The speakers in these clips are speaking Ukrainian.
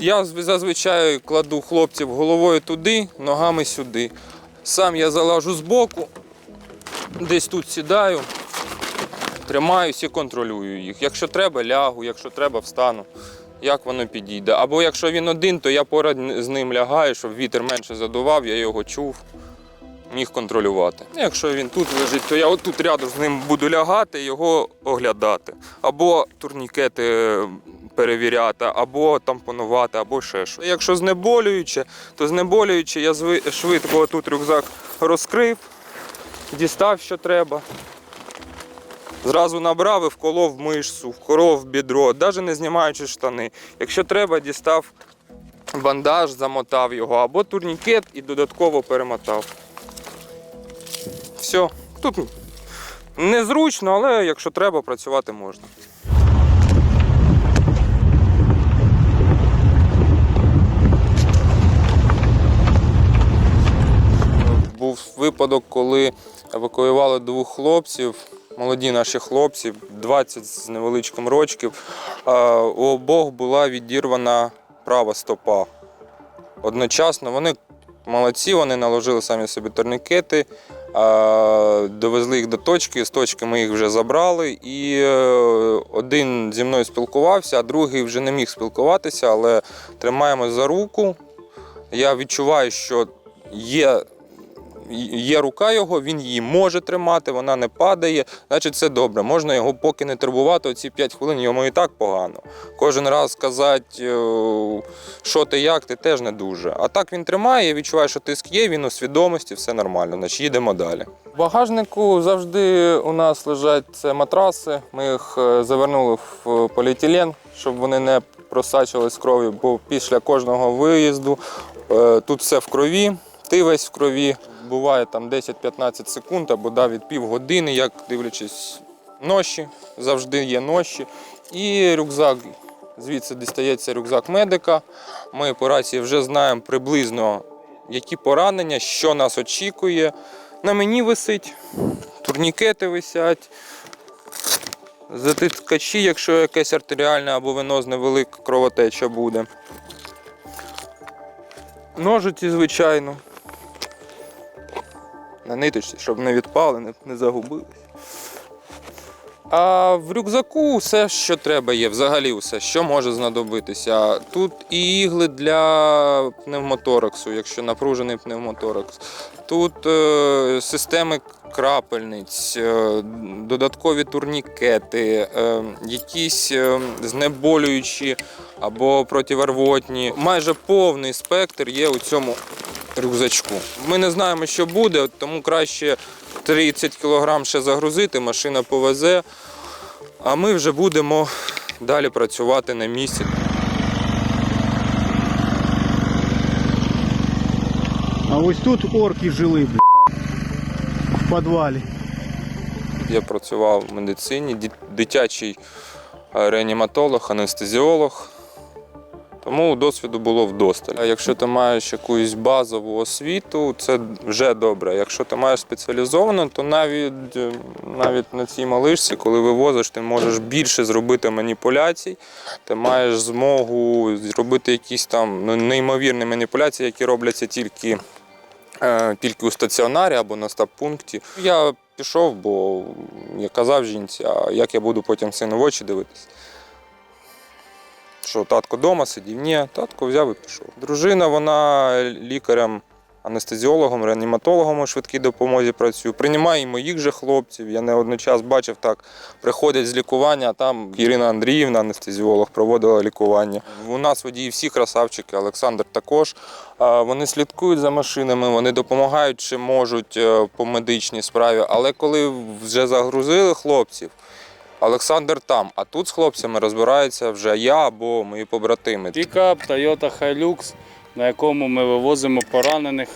Я зазвичай кладу хлопців головою туди, ногами сюди. Сам я залажу збоку, десь тут сідаю, тримаюсь і контролюю їх. Якщо треба, лягу, якщо треба, встану. Як воно підійде. Або якщо він один, то я поряд з ним лягаю, щоб вітер менше задував, я його чув, міг контролювати. Якщо він тут лежить, то я отут рядом з ним буду лягати, його оглядати. Або турнікети перевіряти, або тампонувати, або ще щось. Якщо знеболююче, то знеболююче я швидко тут рюкзак розкрив, дістав, що треба. Зразу набрав і вколов в мишцю, вколов в бідро, навіть не знімаючи штани. Якщо треба, дістав бандаж, замотав його, або турнікет і додатково перемотав. Все. Тут незручно, але якщо треба, працювати можна. Був випадок, коли евакуювали двох хлопців, молоді наші хлопці, 20 з невеличким рочків. У обох була відірвана права стопа. Одночасно вони молодці, вони наложили самі собі турнікети, довезли їх до точки, з точки ми їх вже забрали. І е, один зі мною спілкувався, а другий вже не міг спілкуватися, але тримаємо за руку. Я відчуваю, що є є рука його, він її може тримати, вона не падає, значить це добре. Можна його поки не турбувати, оці 5 хвилин йому і так погано. Кожен раз сказати, е, що ти як, ти теж не дуже. А так він тримає, я відчуваю, що тиск є, він у свідомості, все нормально, значить їдемо далі. В багажнику завжди у нас лежать це матраси. Ми їх е, завернули в поліетилен, щоб вони не просачувались кров'ю, бо після кожного виїзду е, тут все в крові, ти весь в крові. Буває там 10-15 секунд або навіть півгодини, як дивлячись ноші, завжди є ноші. І рюкзак, звідси дістається рюкзак медика. Ми по рації вже знаємо приблизно, які поранення, що нас очікує. На мені висить, турнікети висять. Затискачі, якщо якесь артеріальне або венозне велика кровотеча буде. Ножиці, звичайно. На ниточці, щоб не відпали, не, не загубились. А в рюкзаку все, що треба є, взагалі все, що може знадобитися. Тут і ігли для пневмотораксу, якщо напружений пневмоторакс. Тут е, системи крапельниць, е, додаткові турнікети, е, якісь е, знеболюючі або противорвотні. Майже повний спектр є у цьому рюкзачку. Ми не знаємо, що буде, тому краще 30 кг ще загрузити, машина повезе, а ми вже будемо далі працювати на місці. А ось тут орки жили, бля, в підвалі. Я працював в медицині, дитячий е, реаніматолог, анестезіолог. Тому досвіду було вдосталь. Якщо ти маєш якусь базову освіту, це вже добре. Якщо ти маєш спеціалізовану, то навіть, е, навіть на цій малишці, коли вивозиш, ти можеш більше зробити маніпуляцій. Ти маєш змогу зробити якісь там ну, неймовірні маніпуляції, які робляться тільки е, тільки у стаціонарі або на стаб-пункті. Я пішов, бо я казав жінці, а як я буду потім сину в очі дивитися. Що татко вдома сидів? Ні, татко взяв і пішов. Дружина, вона лікарем, анестезіологом, реаніматологом у швидкій допомозі працює. Приймає і моїх же хлопців. Я не одночас бачив так. Приходять з лікування, а там Ірина Андріївна, анестезіолог, проводила лікування. У нас водії всі красавчики, Олександр також. Вони слідкують за машинами, вони допомагають чи можуть е, по медичній справі. Але коли вже загрузили хлопців, Олександр там, а тут з хлопцями розбирається вже я або мої побратими. Пікап Toyota Hilux, на якому ми вивозимо поранених.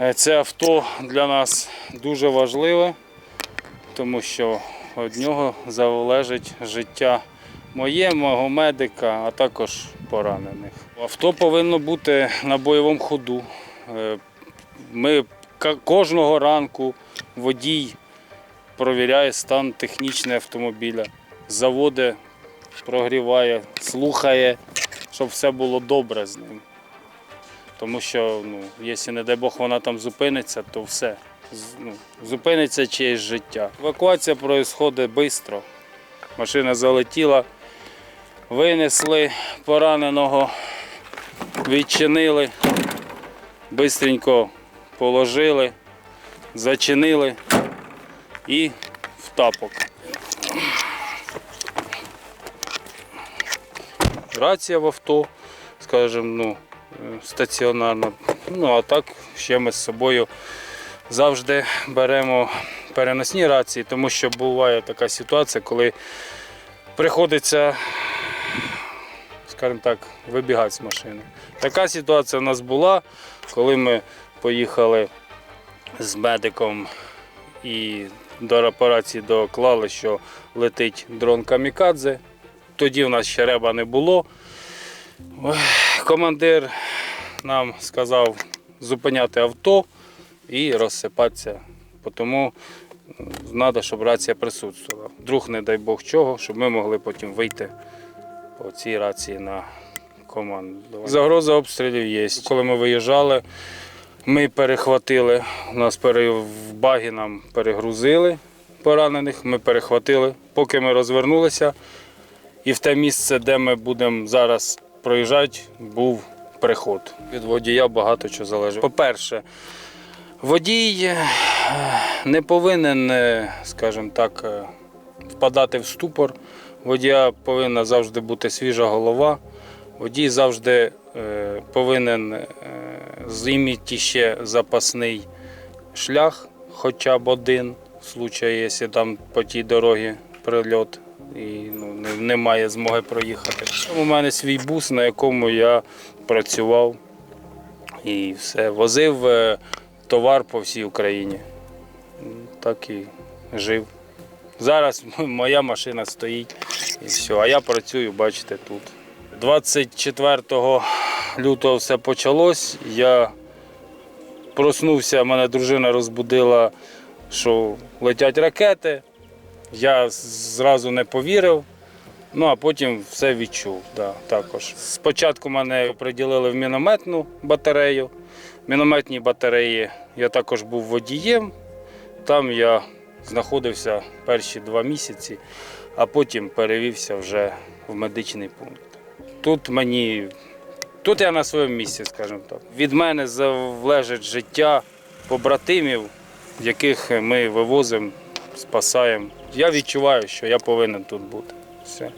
Е, Це авто для нас дуже важливе, тому що від нього залежить життя моє, мого медика, а також поранених. Авто повинно бути на бойовому ходу. Е, Ми кожного ранку водій провіряє стан технічний автомобіля, заводить, прогріває, слухає щоб все було добре з ним. Тому що, ну, якщо, не дай Бог, вона там зупиниться, то все. Ну, зупиниться чиєсь життя. Евакуація відбувається швидко. Машина залетіла, винесли пораненого, відчинили, швидко положили, зачинили і в тапок. Рація в авто, скажімо, ну, стаціонарна. Ну, а так ще ми з собою завжди беремо переносні рації, тому що буває така ситуація, коли приходиться, скажімо так, вибігати з машини. Така ситуація в нас була, коли ми поїхали з медиком і до операції доклали, що летить дрон Камікадзе. Тоді в нас ще реба не було. Командир нам сказав зупиняти авто і розсипатися. Тому треба, щоб рація присутствувала. Вдруг, не дай Бог чого, щоб ми могли потім вийти по цій рації на команду. Загроза обстрілів є. Коли ми виїжджали, ми перехватили, нас в багі нам перегрузили поранених, ми перехватили. Поки ми розвернулися, і в те місце, де ми будемо зараз проїжджати, був приход. Від водія багато чого залежить. По-перше, водій е, не повинен, е, скажімо так, е, впадати в ступор. Водія повинна завжди бути свіжа голова. Водій завжди повинен займіти ще запасний шлях, хоча б один, в случаї, якщо там по тій дорогі прильот і ну, немає змоги проїхати. У мене свій бус, на якому я працював і все. Возив е, товар по всій Україні. Так і жив. Зараз моя машина стоїть і все. А я працюю, бачите, тут. 24 лютого все почалось. Я проснувся, мене дружина розбудила, що летять ракети. Я зразу не повірив. Ну а потім все відчув. Да, також. Спочатку мене приділили в мінометну батарею. В мінометній батареї я також був водієм. Там я знаходився перші два місяці, а потім перевівся вже в медичний пункт. Тут мені, тут я на своєму місці, скажімо так. Від мене залежить життя побратимів, яких ми вивозимо, спасаємо. Я відчуваю, що я повинен тут бути. Все.